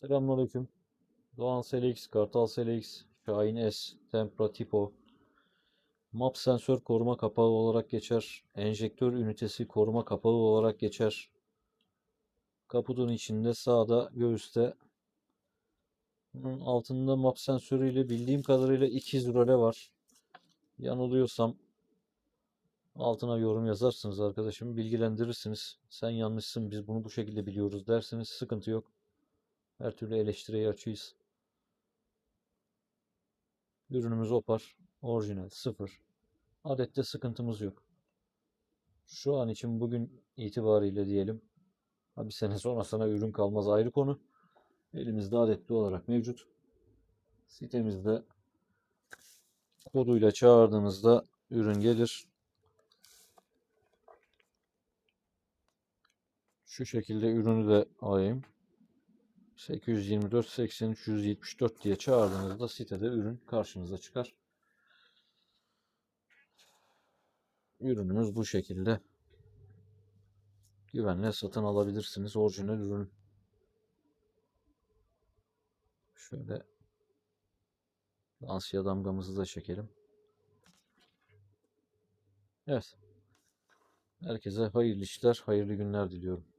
Selamünaleyküm. Doğan SLX, Kartal SLX, Şahin S, Tempra Tipo, Map sensör koruma kapağı olarak geçer. Enjektör ünitesi koruma kapağı olarak geçer. Kaputun içinde sağda göğüste bunun altında map sensörüyle bildiğim kadarıyla ikiz röle var. Yanılıyorsam altına yorum yazarsınız arkadaşım. Bilgilendirirsiniz. Sen yanlışsın biz bunu bu şekilde biliyoruz derseniz sıkıntı yok. Her türlü eleştiriye açığız. Ürünümüz Opar. Orijinal. Sıfır. Adette sıkıntımız yok. Şu an için bugün itibariyle diyelim. Bir sene sonra sana ürün kalmaz ayrı konu. Elimizde adetli olarak mevcut. Sitemizde koduyla çağırdığınızda ürün gelir. Şu şekilde ürünü de alayım. 824 83 174 diye çağırdığınızda sitede ürün karşınıza çıkar. Ürünümüz bu şekilde. Güvenle satın alabilirsiniz orijinal ürün. Şöyle Lansiya damgamızı da çekelim. Evet. Herkese hayırlı işler, hayırlı günler diliyorum.